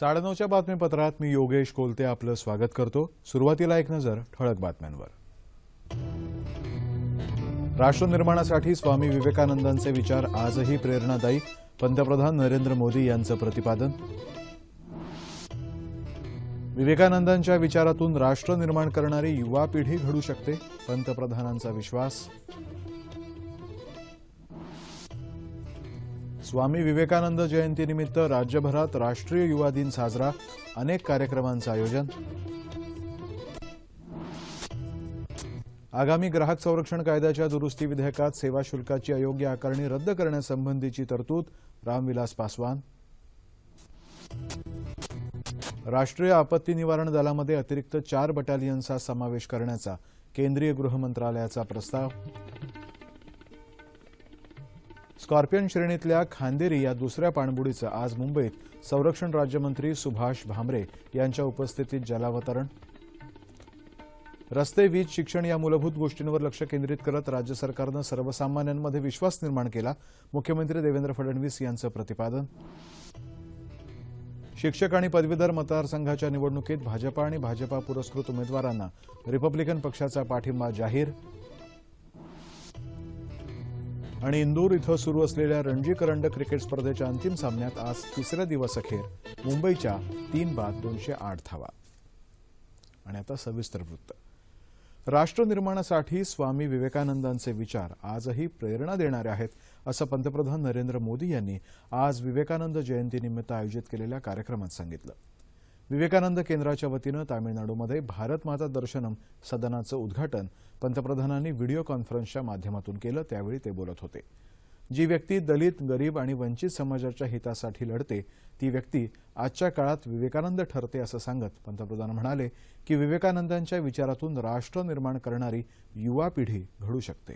साडेनऊच्या बातमीपत्रात मी योगेश कोलते आपलं स्वागत करतो. सुरुवातीला एक नजर ठळक बातम्यांवर. राष्ट्रनिर्माणासाठी स्वामी विवेकानंदांचे विचार आजही प्रेरणादायी. पंतप्रधान नरेंद्र मोदी यांचं प्रतिपादन. विवेकानंदांच्या विचारातून राष्ट्र निर्माण करणारी युवा पिढी घडू शकते पंतप्रधानांचा विश्वास. स्वामी विवेकानंद जयंतीनिमित्त राज्यभरात राष्ट्रीय युवा दिन साजरा. अनेक कार्यक्रमांचं आयोजन. आगामी ग्राहक संरक्षण कायद्याच्या दुरुस्ती विधेयकात सेवा शुल्काची अयोग्य आकारणी रद्द करण्यासंबंधीची तरतूद रामविलास पासवान. राष्ट्रीय आपत्ती निवारण दलामध्ये अतिरिक्त चार बटालियनचा समावेश करण्याचा केंद्रीय गृह मंत्रालयाचा प्रस्ताव. स्कॉर्पियन श्रेणीतल्या खांदेरी या दुसऱ्या पाणबुडीचं आज मुंबईत संरक्षण राज्यमंत्री सुभाष भामरे यांच्या उपस्थितीत जलावतरण. रस्ते वीज शिक्षण या मूलभूत गोष्टींवर लक्ष केंद्रित करत राज्य सरकारनं सर्वसामान्यांमध्ये विश्वास निर्माण केला. मुख्यमंत्री देवेंद्र फडणवीस यांचं प्रतिपादन. शिक्षक आणि पदवीधर मतदारसंघाच्या निवडणुकीत भाजपा आणि भाजपा पुरस्कृत उमेदवारांना रिपब्लिकन पक्षाचा पाठिंबा जाहीर. आणि इंदूर इथं सुरू असलेल्या रणजी करंडक क्रिकेट स्पर्धेच्या अंतिम सामन्यात आज तिसऱ्या दिवस अखेर मुंबईच्या तीन बाद दोनशे आठ धावा. आणि आता सविस्तर वृत्त. राष्ट्र निर्माणासाठी स्वामी विवेकानंदांचे विचार आजही प्रेरणा देणारे आहेत असं पंतप्रधान नरेंद्र मोदी यांनी आज विवेकानंद जयंतीनिमित्त आयोजित केलेल्या कार्यक्रमात सांगितलं. विवेकानंद केंद्राच्या वतीनं तामिळनाडूमध्ये भारत माता दर्शनम सदनाचं उद्घाटन पंतप्रधानांनी व्हिडिओ कॉन्फरन्सच्या माध्यमातून केलं त्यावेळी ते बोलत होते. जी व्यक्ती दलित गरीब आणि वंचित समाजाच्या हितासाठी लढते ती व्यक्ती आजच्या काळात विवेकानंद ठरते असं सांगत पंतप्रधान म्हणाले की विवेकानंदांच्या विचारातून राष्ट्र निर्माण करणारी युवा पिढी घडू शकते.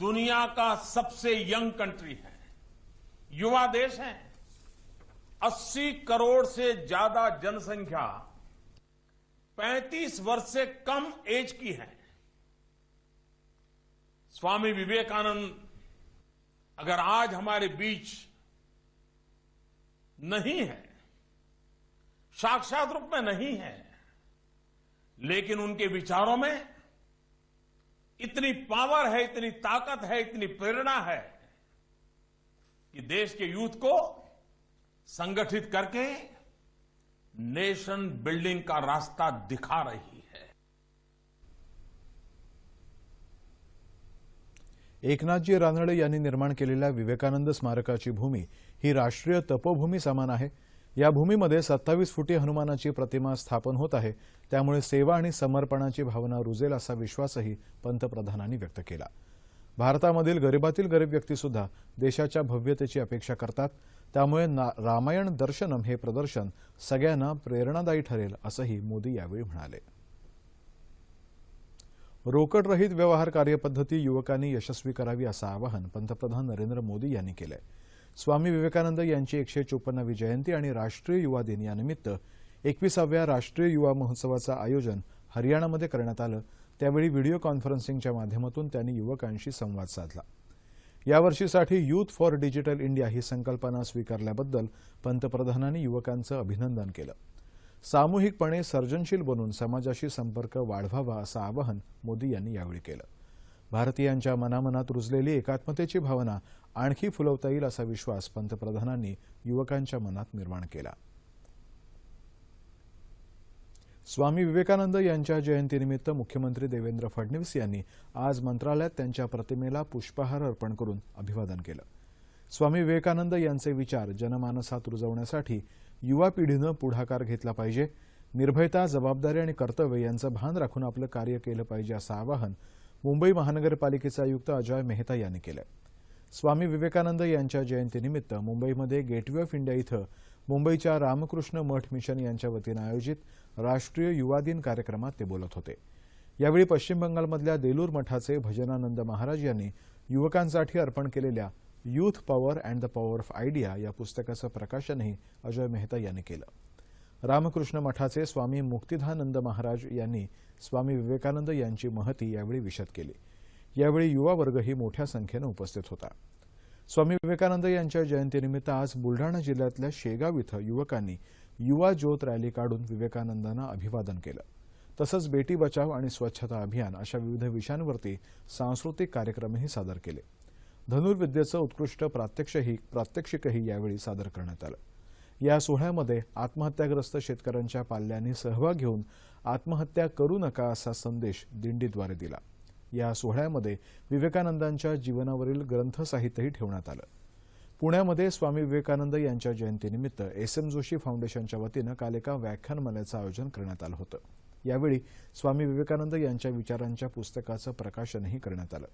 दुनिया का सबसे यंग कंट्री है। युवा देश है। 80 करोड़ से ज़्यादा जनसंख्या 35 वर्ष से कम एज की है। स्वामी विवेकानंद, अगर आज हमारे बीच नहीं है, साक्षात रूप में नहीं है, लेकिन उनके विचारों में इतनी पावर है, इतनी ताकत है, इतनी प्रेरणा है कि देश के यूथ को संगठित करके नेशन बिल्डिंग का रास्ता दिखा रही है। एकनाथजी रानडे यांनी निर्माण केलेल्या विवेकानंद स्मारकाची भूमी ही राष्ट्रीय तपोभूमी समान आहे. या भूमीमध्ये सत्तावीस फुटी हनुमानाची प्रतिमा स्थापन होत आहे. त्यामुळे सेवा आणि समर्पणाची भावना रुजेल असा विश्वासही पंतप्रधानांनी व्यक्त केला. भारतामधील गरीबातील गरीब व्यक्तीसुद्धा देशाच्या भव्यतेची अपेक्षा करतात. त्यामुळे ना- रामायण दर्शनम हे प्रदर्शन सगळ्यांना प्रेरणादायी ठरेल असंही मोदी यावेळी म्हणाले. रोकडरहित व्यवहार कार्यपद्धती युवकांनी यशस्वी करावी असं आवाहन पंतप्रधान नरेंद्र मोदी यांनी केलंय. स्वामी विवेकानंद यांची एकशे चोपन्नावी जयंती आणि राष्ट्रीय युवा दिन यानिमित्त एकविसाव्या राष्ट्रीय युवा महोत्सवाचं आयोजन हरियाणामध्ये करण्यात आलं. त्यावेळी व्हिडिओ कॉन्फरन्सिंगच्या माध्यमातून त्यांनी युवकांशी संवाद साधला. यावर्षीसाठी युथ फॉर डिजिटल इंडिया ही संकल्पना स्वीकारल्याबद्दल पंतप्रधानांनी युवकांचं अभिनंदन केलं. सामूहिकपणे सर्जनशील बनून समाजाशी संपर्क वाढवावा असं आवाहन मोदी यांनी यावेळी केलं. भारतीयांच्या मनामनात रुजलेली एकात्मतेची भावना आणखी फुलवता येईल असा विश्वास पंतप्रधानांनी युवकांच्या मनात निर्माण केला. स्वामी विवेकानंद यांच्या जयंतीनिमित्त मुख्यमंत्री देवेंद्र फडणवीस यांनी आज मंत्रालयात त्यांच्या प्रतिमेला पुष्पहार अर्पण करून अभिवादन केलं. स्वामी विवेकानंद यांचे विचार जनमानसात रुजवण्यासाठी युवा पिढीनं पुढाकार घेतला पाहिजे. निर्भयता जबाबदारी आणि कर्तव्य यांचं भान राखून आपलं कार्य केलं पाहिजे असं आवाहन मुंबई महानगरपालिकेचे आयुक्त अजय मेहता यांनी केलं स्वामी विवेकानंद यांच्या जयंतीनिमित्त मुंबईमध्ये गेटवे ऑफ इंडिया इथं मुंबईच्या रामकृष्ण मठ मिशन यांच्या वतीनं आयोजित राष्ट्रीय युवा दिन कार्यक्रमात ते बोलत होते. यावेळी पश्चिम बंगालमधल्या देलूर मठाचे भजनानंद महाराज यांनी युवकांसाठी अर्पण केलेल्या youth power and the power of idea या पुस्तकाचं प्रकाशनही अजय मेहता यांनी केलं. रामकृष्ण मठाचे स्वामी मुक्तिधानंद महाराज यांनी स्वामी विवेकानंद यांची महती यावेळी विशद केली. यावेळी युवा वर्गही मोठ्या संख्येनं उपस्थित होता. स्वामी विवेकानंद यांच्या जयंतीनिमित्त आज बुलढाणा जिल्ह्यातल्या शेगाव इथं युवकांनी युवा ज्योत रॅली काढून विवेकानंदांना अभिवादन केलं. तसंच बेटी बचाव आणि स्वच्छता अभियान अशा विविध विषयांवरती सांस्कृतिक कार्यक्रमही सादर केले. धनुर्विद्येचं उत्कृष्ट प्रात्यक्षिकही प्रात्यक्षिकही यावेळी सादर करण्यात आलं. या सोहळ्यामध्ये आत्महत्याग्रस्त शेतकऱ्यांच्या पाल्यांनी सहभाग घेऊन आत्महत्या करू नका असा संदेश दिंडीद्वारे दिला. या सोहळ्यामध्ये विवेकानंदांच्या जीवनावरील ग्रंथसाहित्यही ठेवण्यात आलं. पुण्यामध्ये स्वामी विवेकानंद यांच्या जयंतीनिमित्त एस एम जोशी फाउंडेशनच्या वतीनं काल एका व्याख्यानमालेचं आयोजन करण्यात आलं होतं. यावेळी स्वामी विवेकानंद यांच्या विचारांच्या पुस्तकाचं प्रकाशनही करण्यात आलं.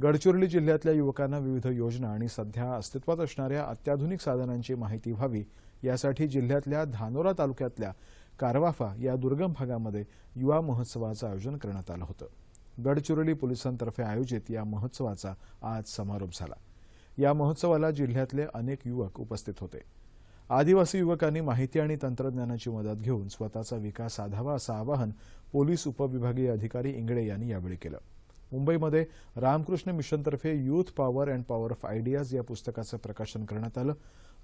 गडचिरोली जिल्ह्यातल्या युवकांना विविध योजना आणि सध्या अस्तित्वात असणाऱ्या अत्याधुनिक साधनांची माहिती व्हावी यासाठी जिल्ह्यातल्या धानोरा तालुक्यातल्या कारवाफा या दुर्गम भागामध्ये युवा महोत्सवाचं आयोजन करण्यात आलं होतं. गडचिरोली पोलिसांतर्फे आयोजित या महोत्सवाचा आज समारोप झाला. या महोत्सवाला जिल्ह्यातले अनेक युवक उपस्थित होते. आदिवासी युवकांनी माहिती आणि तंत्रज्ञानाची मदत घेऊन स्वतःचा विकास साधावा असं आवाहन पोलीस उपविभागीय अधिकारी इंगळे यांनी यावेळी केलं. मुंबईमध्ये Ramakrishna मिशनतर्फे youth power and power of ideas या पुस्तकाचं प्रकाशन करण्यात आलं.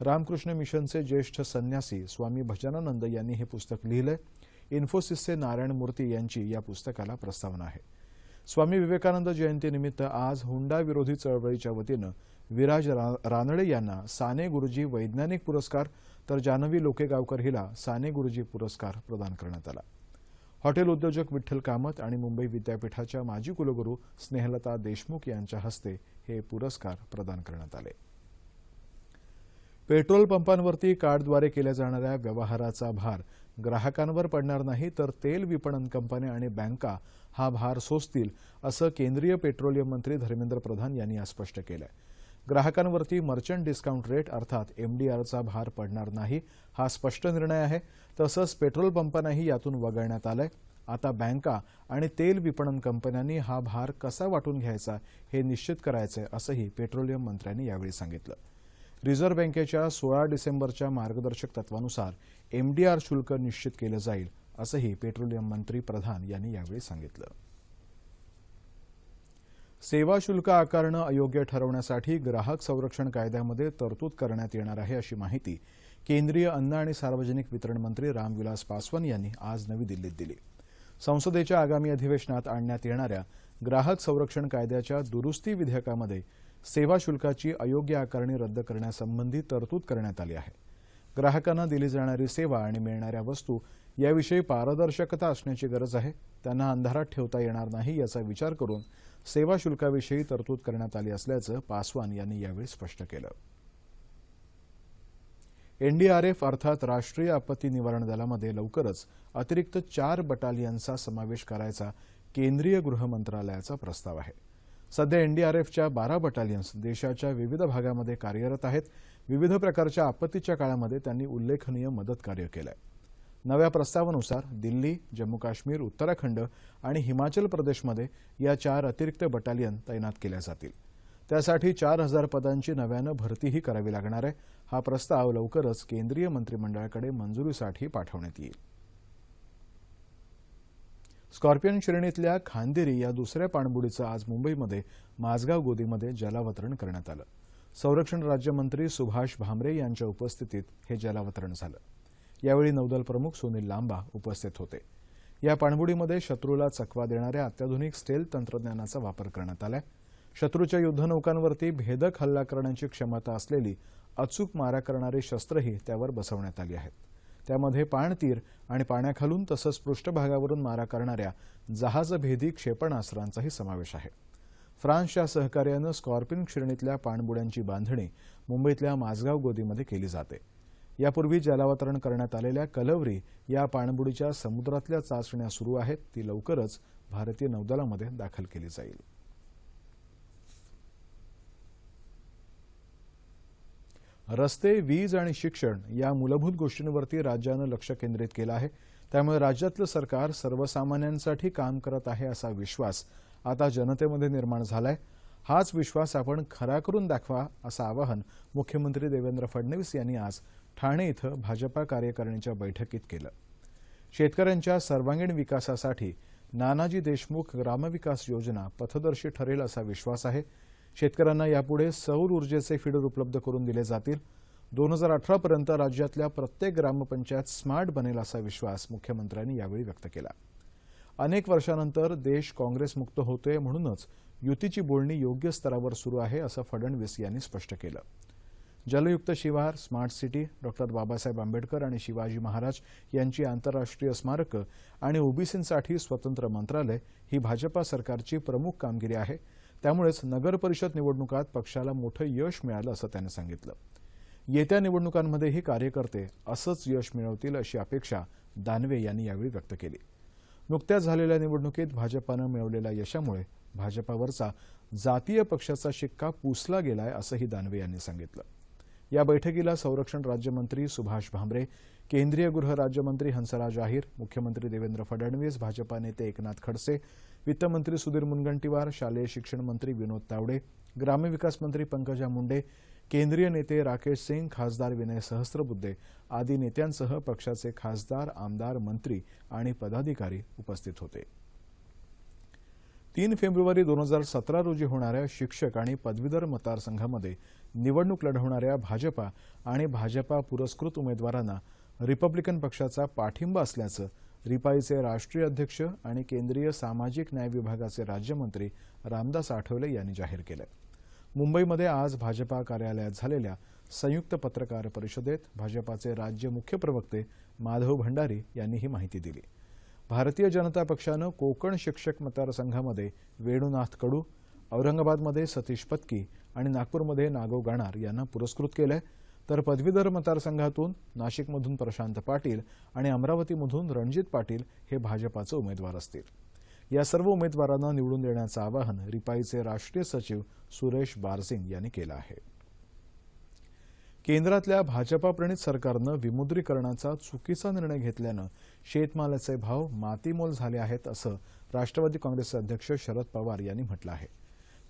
रामकृष्ण मिशनचे ज्येष्ठ संन्यासी स्वामी भजनानंद यांनी हे पुस्तक लिहिलंय. इन्फोसिसचे नारायण मूर्ती यांची या पुस्तकाला प्रस्तावना आहे. स्वामी विवेकानंद जयंतीनिमित्त आज हुंडा विरोधी चळवळीच्या वतीनं विराज रा- रानडे यांना साने गुरुजी वैज्ञानिक पुरस्कार तर जानवी लोकेगावकर हिला साने गुरुजी पुरस्कार प्रदान करण्यात आला. हॉटेल उद्योजक विठ्ठल कामत आणि मुंबई विद्यापीठाच्या माजी कुलगुरू स्नेहलता देशमुख यांच्या हस्ते हे पुरस्कार प्रदान करण्यात आले. पेट्रोल पंपांवरती कार्डद्वारे केल्या जाणाऱ्या व्यवहाराचा भार ग्राहकांवर पडणार नाही तर तेल विपणन कंपन्या आणि बँका हा भार सोसतील असं केंद्रीय पेट्रोलियम मंत्री धर्मेंद्र प्रधान यांनी आज स्पष्ट केलंय. ग्राहकांवरती मर्चंट डिस्काउंट रेट अर्थात एमडीआरचा भार पडणार नाही हा स्पष्ट निर्णय आहे. तसंच पेट्रोल पंपांनाही यातून वगळण्यात आलंय. आता बँका आणि तेल विपणन कंपन्यांनी हा भार कसा वाटून घ्यायचा हे निश्चित करायचंय असंही पेट्रोलियम मंत्र्यांनी यावेळी सांगितलं. रिझर्व्ह बँकेच्या सोळा डिसेंबरच्या मार्गदर्शक तत्वानुसार एमडीआर शुल्क निश्चित केलं जाईल असंही पेट्रोलियम मंत्री प्रधान यांनी यावेळी सांगितलं. सेवा शुल्क आकारणं अयोग्य ठरवण्यासाठी ग्राहक संरक्षण कायद्यामध्ये तरतूद करण्यात येणार आहे अशी माहिती केंद्रीय अन्न आणि सार्वजनिक वितरण मंत्री रामविलास पासवान यांनी आज नवी दिल्लीत दिली. संसदेच्या आगामी अधिवेशनात आणण्यात येणाऱ्या ग्राहक संरक्षण कायद्याच्या दुरुस्ती विधेयकामध्ये सेवा शुल्काची अयोग्य आकारणी रद्द करण्यासंबंधी तरतूद करण्यात आली आहे. ग्राहकांना दिली जाणारी सेवा आणि मिळणाऱ्या वस्तू याविषयी पारदर्शकता असण्याची गरज आहे. त्यांना अंधारात ठेवता येणार नाही याचा विचार करून सेवा शुल्काविषयी तरतूद करण्यात आली असल्याचं पासवान यांनी यावेळी स्पष्ट केलं. एनडीआरएफ अर्थात राष्ट्रीय आपत्ती निवारण दलामध्ये लवकरच अतिरिक्त चार बटालियनचा समावेश करायचा केंद्रीय गृह मंत्रालयाचा प्रस्ताव आहे. सध्या एनडीआरएफच्या बारा बटालियन्स देशाच्या विविध भागामध्ये कार्यरत आहेत. विविध प्रकारच्या आपत्तीच्या काळामध्ये त्यांनी उल्लेखनीय मदत कार्य केलंय. नव्या प्रस्तावानुसार दिल्ली जम्मू काश्मीर उत्तराखंड आणि हिमाचल प्रदेशमध्ये या चार अतिरिक्त बटालियन तैनात केल्या जातील. त्यासाठी चार हजार पदांची नव्यानं भरतीही करावी लागणार आहे. हा प्रस्ताव लवकरच केंद्रीय मंत्रिमंडळाकडे मंजुरीसाठी पाठवण्यात येईल. स्कॉर्पियन श्रेणीतल्या खांदेरी या दुसऱ्या पाणबुडीचं आज मुंबईमध्ये माझगाव गोदीमध्ये जलावतरण करण्यात आलं. संरक्षण राज्यमंत्री सुभाष भामरे यांच्या उपस्थितीत हे जलावतरण झालं. यावेळी नौदल प्रमुख सुनील लांबा उपस्थित होते. या पाणबुडीमध्ये शत्रूला चकवा देणाऱ्या अत्याधुनिक स्टेल तंत्रज्ञानाचा वापर करण्यात आला शत्रूच्या युद्धनौकांवरती भेदक हल्ला करण्याची क्षमता असलेली अचूक मारा करणारी शस्त्रही त्यावर बसवण्यात आली आहेत. त्यामध्ये पाणतीर आणि पाण्याखालून तसंच पृष्ठभागावरून मारा करणाऱ्या जहाजभेदी क्षेपणास्त्रांचाही समावेश आहे. फ्रान्सच्या सहकार्यानं स्कॉर्पिन श्रेणीतल्या पाणबुड्यांची बांधणी मुंबईतल्या माझगाव गोदीमध्ये केली जाते. यापूर्वी जलावतरण करण्यात आलेल्या कलवरी या पाणबुडीच्या समुद्रातल्या चाचण्या सुरू आहेत. ती लवकरच भारतीय नौदलामध्ये दाखल केली जाईल. रस्ते वीज आणि शिक्षण या मूलभूत गोष्टींवरती राज्यानं लक्ष केंद्रित केलं आहे. त्यामुळे राज्यातलं सरकार सर्वसामान्यांसाठी काम करत आहे असा विश्वास आता जनतेमध्ये निर्माण झालाय. हाच विश्वास आपण खरा करून दाखवा असं आवाहन मुख्यमंत्री देवेंद्र फडणवीस यांनी आज ठाणे इथं भाजपा कार्यकारिणीच्या बैठकीत केलं. शेतकऱ्यांच्या सर्वांगीण विकासासाठी नानाजी देशमुख ग्रामविकास योजना पथदर्शी ठरेल असा विश्वास आहे. शेतकऱ्यांना यापुढे सौर ऊर्जेचे फीडर उपलब्ध करून दिले जातील. दोन हजार अठरापर्यंत राज्यातल्या प्रत्येक ग्रामपंचायत स्मार्ट बनेल असा विश्वास मुख्यमंत्र्यांनी यावेळी व्यक्त केला. अनेक वर्षानंतर देश काँग्रेसमुक्त होतोय म्हणूनच युतीची बोलणी योग्य स्तरावर सुरू आहे असं फडणवीस यांनी स्पष्ट केलं. जलयुक्त शिवार smart city doctor Babasaheb Ambedkar आणि शिवाजी महाराज यांची आंतरराष्ट्रीय स्मारकं आणि ओबीसींसाठी स्वतंत्र मंत्रालय ही भाजपा सरकारची प्रमुख कामगिरी आहे. त्यामुळेच नगर परिषद निवडणुकात पक्षाला मोठं यश मिळालं असं त्यांनी सांगितलं. येत्या निवडणुकांमध्येही कार्यकर्ते असंच यश मिळवतील अशी अपेक्षा दानवे यांनी यावेळी व्यक्त केली. नुकत्याच झालेल्या निवडणुकीत भाजपानं मिळवलेल्या यशामुळे भाजपावरचा जातीय पक्षाचा शिक्का पुसला गेलाय असंही दानवे यांनी सांगितलं. या बैठकीला संरक्षण राज्यमंत्री सुभाष भामरे केंद्रीय गृह राज्यमंत्री हंसराज अहिर मुख्यमंत्री देवेंद्र फडणवीस भाजपा नेते एकनाथ खडसे वित्तमंत्री सुधीर मुनगंटीवार शालेय शिक्षण मंत्री विनोद तावडे ग्रामविकास मंत्री पंकजा मुंडे केंद्रीय नेते राकेश सिंग खासदार विनय सहस्त्रबुद्धे आदी नेत्यांसह पक्षाचे खासदार आमदार मंत्री आणि पदाधिकारी उपस्थित होते. तीन फेब्रुवारी दोन हजार सतरा रोजी होणाऱ्या शिक्षक आणि पदवीधर मतदारसंघामध्ये निवडणूक लढवणाऱ्या भाजपा आणि भाजपा पुरस्कृत उमेदवारांना रिपब्लिकन पक्षाचा पाठिंबा असल्याचं रिपाईचे राष्ट्रीय अध्यक्ष आणि केंद्रीय सामाजिक न्याय विभागाचे राज्यमंत्री रामदास आठवले यांनी जाहीर केलं. मुंबईमध्ये आज भाजपा कार्यालयात झालेल्या संयुक्त पत्रकार परिषदेत भाजपाचे राज्य मुख्य प्रवक्ते माधव भंडारी यांनी ही माहिती दिली. भारतीय जनता पक्षानं कोकण शिक्षक मतदारसंघामध्ये वेणुनाथ कडू औरंगाबादमध्ये सतीश पत्की आणि नागपूरमध्ये नागो गाणार यांना पुरस्कृत केलंय. तर पदवीधर मतदारसंघातून नाशिकमधून प्रशांत पाटील आणि अमरावतीमधून रणजित पाटील हे भाजपाचे उमेदवार असतील. या सर्व उमेदवारांना निवडून देण्याचं आवाहन रिपाईचे राष्ट्रीय सचिव सुरेश बारसिंग यांनी केलं आहे. केंद्रातल्या भाजपाप्रणित सरकारनं विमुद्रीकरणाचा चुकीचा निर्णय घेतल्यानं शेतमालाचे भाव मातीमोल झाले आहेत असं राष्ट्रवादी काँग्रेसचे अध्यक्ष शरद पवार यांनी म्हटलं आहे.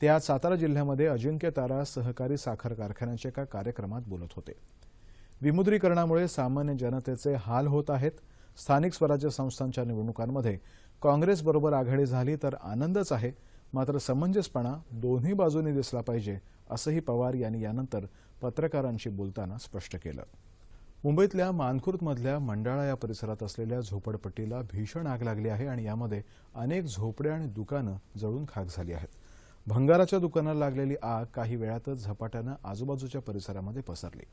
ते आज सातारा जिल्ह्यामध्ये अजिंक्य तारा सहकारी साखर कारखान्याच्या एका कार्यक्रमात बोलत होते. विमुद्रीकरणामुळे सामान्य जनतेचे हाल होत आहेत. स्थानिक स्वराज्य संस्थांच्या निवडणुकांमध्ये काँग्रेसबरोबर आघाडी झाली तर आनंदच आहे. मात्र समंजसपणा दोन्ही बाजूंनी दिसला पाहिजे असंही पवार यांनी यानंतर पत्रकारांशी बोलताना स्पष्ट केलं. मुंबईतल्या मानखुर्दमधल्या मंडाळा या परिसरात असलेल्या झोपडपट्टीला भीषण आग लागली आहे आणि यामध्ये अनेक झोपड्या आणि दुकानं जळून खाक झाली आहेत. भंगाराच्या दुकानाला लागलेली आग काही वेळातच झपाट्यानं आजूबाजूच्या परिसरामध्ये पसरली.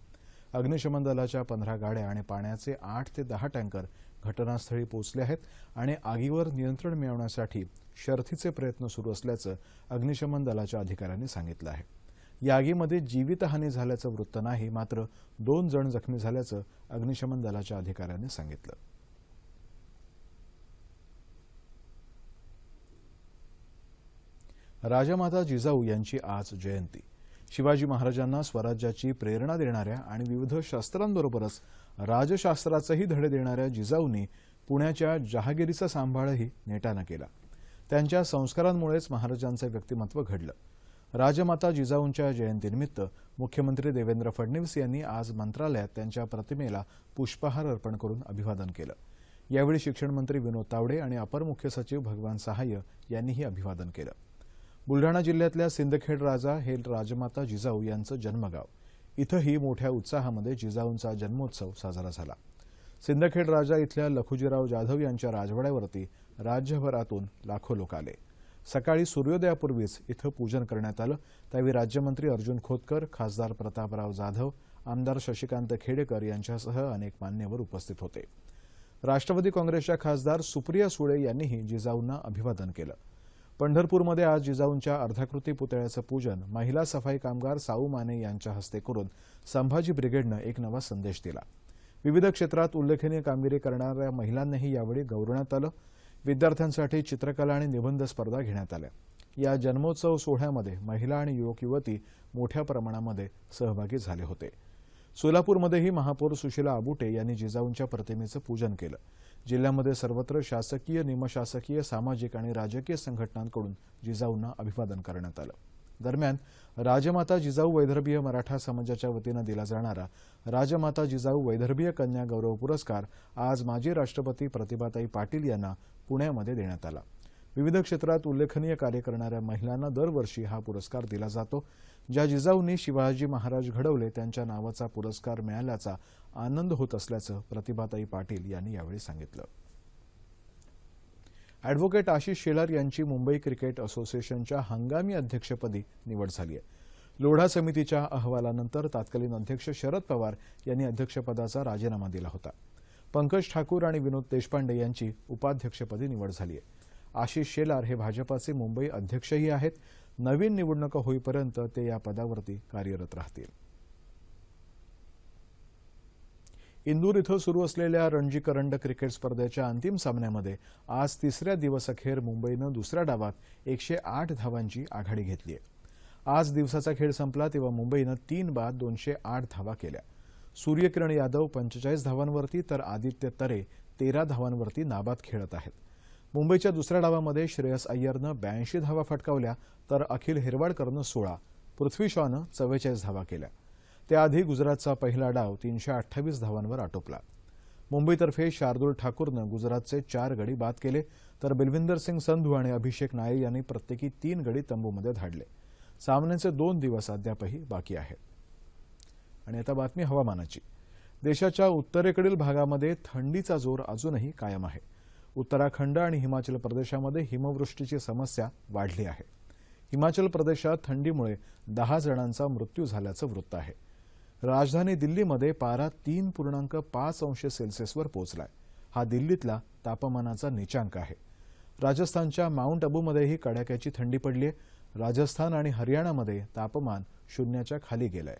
अग्निशमन दलाच्या पंधरा गाड्या आणि पाण्याचे आठ ते दहा टँकर घटनास्थळी पोहोचले आहेत आणि आगीवर नियंत्रण मिळवण्यासाठी शर्थीचे प्रयत्न सुरू असल्याचं अग्निशमन दलाच्या अधिकाऱ्यांनी सांगितलं आहे. या आगीमध्ये जीवितहानी झाल्याचं वृत्त नाही मात्र दोन जण जखमी झाल्याचं अग्निशमन दलाच्या अधिकाऱ्यांनी सांगितलं. राजमाता जिजाऊ यांची आज जयंती. शिवाजी महाराजांना स्वराज्याची प्रेरणा देणाऱ्या आणि विविध शास्त्रांबरोबरच राजशास्त्राचंही धडे देणाऱ्या जिजाऊंनी पुण्याच्या जहागिरीचा सांभाळही नेटानं केला. त्यांच्या संस्कारांमुळेच महाराजांचं व्यक्तिमत्व घडलं. राजमाता जिजाऊंच्या जयंतीनिमित्त मुख्यमंत्री देवेंद्र फडणवीस यांनी आज मंत्रालयात त्यांच्या प्रतिमेला पुष्पहार अर्पण करून अभिवादन केलं. यावेळी शिक्षण मंत्री विनोद तावडे आणि अपर मुख्य सचिव भगवान सहाय्य यांनीही अभिवादन केलं. बुलढाणा जिल्ह्यातल्या सिंदखेड राजा हे राजमाता जिजाऊ यांचं जन्मगाव. इथंही मोठ्या उत्साहामध्ये जिजाऊंचा जन्मोत्सव साजरा झाला. सिंदखेड राजा इथल्या लखुजीराव जाधव यांच्या राजवाड्यावरती राज्यभरातून लाखो लोक आले. सकाळी सूर्योदयापूर्वीच इथं पूजन करण्यात आलं. त्यावेळी राज्यमंत्री अर्जुन खोतकर खासदार प्रतापराव जाधव आमदार शशिकांत खेडेकर यांच्यासह अनेक मान्यवर उपस्थित होते. राष्ट्रवादी काँग्रेसच्या खासदार सुप्रिया सुळे यांनीही जिजाऊंना अभिवादन केलं. पंढरपूरमध्ये आज जिजाऊंच्या अर्धाकृती पुतळ्याचं पूजन महिला सफाई कामगार साऊ माने यांच्या हस्ते करून संभाजी ब्रिगेडनं एक नवा संदेश दिला. विविध क्षेत्रात उल्लेखनीय कामगिरी करणाऱ्या महिलांनाही यावेळी गौरवण्यात आलं. विद्यार्थ्यांसाठी चित्रकला आणि निबंध स्पर्धा घेण्यात आल्या. या जन्मोत्सव सोहळ्यामध्ये महिला आणि युवक युवती मोठ्या प्रमाणामध्ये सहभागी झाले होते. सोलापूरमध्येही महापौर सुशीला आबुटे यांनी जिजाऊंच्या प्रतिमेचं पूजन केलं. जिल्ह्यामध्ये सर्वत्र शासकीय निमशासकीय सामाजिक आणि राजकीय संघटनांकडून जिजाऊंना अभिवादन करण्यात आलं. दरम्यान राजमाता जिजाऊ वैदर्भीय मराठा समाजाच्या वतीनं दिला जाणारा राजमाता जिजाऊ वैदर्भीय कन्या गौरव पुरस्कार आज माजी राष्ट्रपती प्रतिभाताई पाटील यांना पुण्यामध्ये देण्यात आला. विविध क्षेत्रात उल्लेखनीय कार्य करणाऱ्या महिलांना दरवर्षी हा पुरस्कार दिला जातो. ज्या जिजाऊंनी शिवाजी महाराज घडवले त्यांच्या नावाचा पुरस्कार मिळाल्याचा आनंद होत असल्याचं प्रतिभाताई पाटील यांनी यावेळी सांगितलं. अॅडव्होकेट आशिष शेलार यांची मुंबई क्रिकेट असोसिएशनच्या हंगामी अध्यक्षपदी निवड झाली आहे लोढा समितीच्या अहवालानंतर तत्कालीन अध्यक्ष शरद पवार यांनी अध्यक्षपदाचा राजीनामा दिला होता. पंकज ठाकूर आणि विनोद देशपांडे यांची उपाध्यक्षपदी निवड झाली आहे आशिष शेलार हे भाजपाचे मुंबई अध्यक्षही आहेत. नवीन निवडणुका होईपर्यंत ते या पदावरती कार्यरत राहतील. इंदूर इथं सुरू असलेल्या रणजी करंडक क्रिकेट स्पर्धेच्या अंतिम सामन्यामध्ये आज तिसऱ्या दिवसअखेर मुंबईनं दुसऱ्या डावात एकशे आठ धावांची आघाडी घेतली आहे. आज दिवसाचा खेळ संपला तेव्हा मुंबईनं तीन बाद दोनशे आठ धावा केल्या. सूर्यकिरण यादव पंचेचाळीस धावांवरती तर आदित्य तरे तेरा धावांवरती नाबाद खेळत आहेत. मुंबईच्या दुसऱ्या डावामध्ये श्रेयस अय्यरनं ब्याऐंशी धावा फटकावल्या तर अखिल हिरवाडकरनं सोळा. पृथ्वी शॉनं चव्वेचाळीस धावा केल्या. त्याआधी गुजरातचा पहिला डाव तीनशे अठ्ठावीस धावांवर आटोपला. मुंबईतर्फे शार्दूल ठाकूरनं गुजरातचे चार गडी बाद केले तर बिलविंदर सिंग संधू आणि अभिषेक नायर यांनी प्रत्येकी तीन गडी तंबूमध्ये धाडले. सामन्याचे दोन दिवस अद्यापही बाकी आहेत. आणि आता बातमी हवामानाची. देशाच्या उत्तरेकडील भागामध्ये थंडीचा जोर अजूनही कायम आहे. उत्तराखंड आणि हिमाचल प्रदेशामध्ये हिमवृष्टीची समस्या वाढली आहे. हिमाचल प्रदेशात थंडीमुळे दहा जणांचा मृत्यू झाल्याचं वृत्त आहे. राजधानी दिल्लीमध्ये पारा तीन पूर्णांक पाच अंश सेल्सिअसवर पोहोचलाय. हा दिल्लीतला तापमानाचा निचांक आहे. राजस्थानच्या माउंट अबूमध्येही कडाक्याची थंडी पडली आहे राजस्थान आणि हरियाणामध्ये तापमान शून्याच्या खाली गेलंय.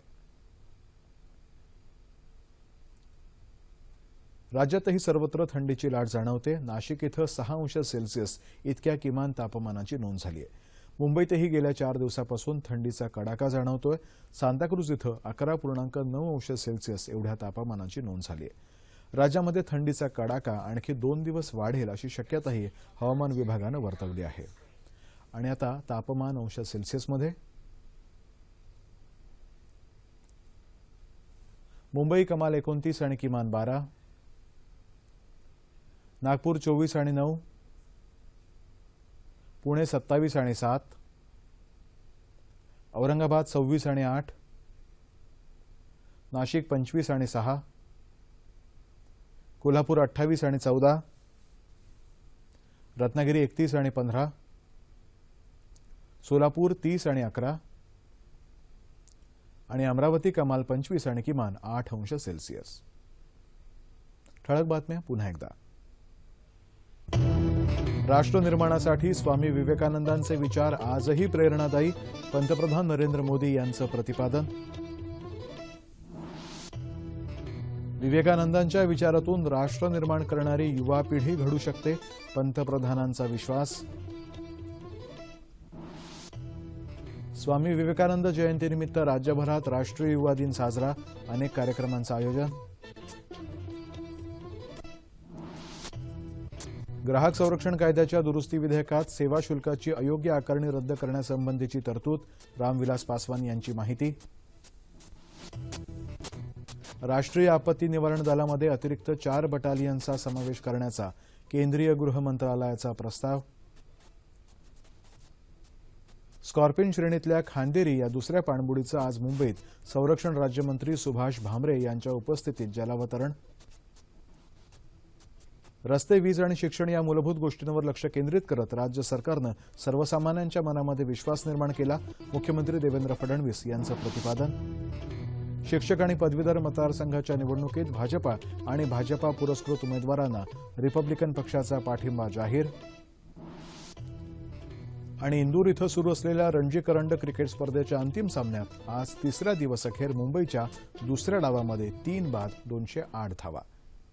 राज्यातही सर्वत्र थंडीची लाट जाणवते. नाशिक इथं सहा अंश सेल्सिअस इतक्या किमान तापमानाची नोंद झाली आहे. मुंबईतही गेल्या चार दिवसापासून थंडीचा कडाका जाणवतोय. सांताक्रूज इथं अकरा पूर्णांक नऊ अंश सेल्सिअस एवढ्या तापमानाची नोंद झाली आहे. राज्यामध्ये थंडीचा कडाका आणखी दोन दिवस वाढेल अशी शक्यताही हवामान विभागानं वर्तवली आहे. आणि आता तापमान अंश सेल्सिअसमध्ये. मुंबई कमाल एकोणतीस आणि किमान बारा नागपूर चोवीस आणि नऊ. पुणे सत्तावीस आणि सात. औरंगाबाद सव्वीस आणि आठ. नाशिक पंचवीस आणि सहा. कोल्हापूर अठ्ठावीस आणि चौदा. रत्नागिरी एकतीस आणि पंधरा. सोलापूर तीस आणि अकरा. आणि अमरावती कमाल पंचवीस आणि किमान आठ अंश सेल्सिअस. ठळक बातम्या पुन्हा एकदा. राष्ट्रनिर्माणासाठी स्वामी विवेकानंदांचे विचार आजही प्रेरणादायी. पंतप्रधान नरेंद्र मोदी यांचं प्रतिपादन. विवेकानंदांच्या विचारातून राष्ट्र निर्माण करणारी युवा पिढी घडू शकते पंतप्रधानांचा विश्वास. स्वामी विवेकानंद जयंतीनिमित्त राज्यभरात राष्ट्रीय युवा दिन साजरा अनेक कार्यक्रमांचं आयोजन. ग्राहक संरक्षण कायद्याच्या दुरुस्ती विधेयकात सेवा शुल्काची अयोग्य आकारणी रद्द करण्यासंबंधीची तरतूद रामविलास पासवान यांची माहिती. राष्ट्रीय आपत्ती निवारण दलामध्ये अतिरिक्त चार बटालियनचा समावेश करण्याचा केंद्रीय गृह मंत्रालयाचा प्रस्ताव. स्कॉर्पिन श्रेणीतल्या खांदेरी या दुसऱ्या पाणबुडीचं आज मुंबईत संरक्षण राज्यमंत्री सुभाष भामरे यांच्या उपस्थितीत जलावतरण. रस्ते वीज आणि शिक्षण या मूलभूत गोष्टींवर लक्ष केंद्रित करत राज्य सरकारनं सर्वसामान्यांच्या मनामध्ये विश्वास निर्माण केला. मुख्यमंत्री देवेंद्र फडणवीस यांचं प्रतिपादन. शिक्षक आणि पदवीधर मतदारसंघाच्या निवडणुकीत भाजपा आणि भाजपा पुरस्कृत उमेदवारांना रिपब्लिकन पक्षाचा पाठिंबा जाहीर. आणि इंदूर इथं सुरू असलेल्या रणजी करंड क्रिकेट स्पर्धेच्या अंतिम सामन्यात आज तिसऱ्या दिवसअखेर मुंबईच्या दुसऱ्या डावामध्ये तीन बाद दोनशे आठ धावा.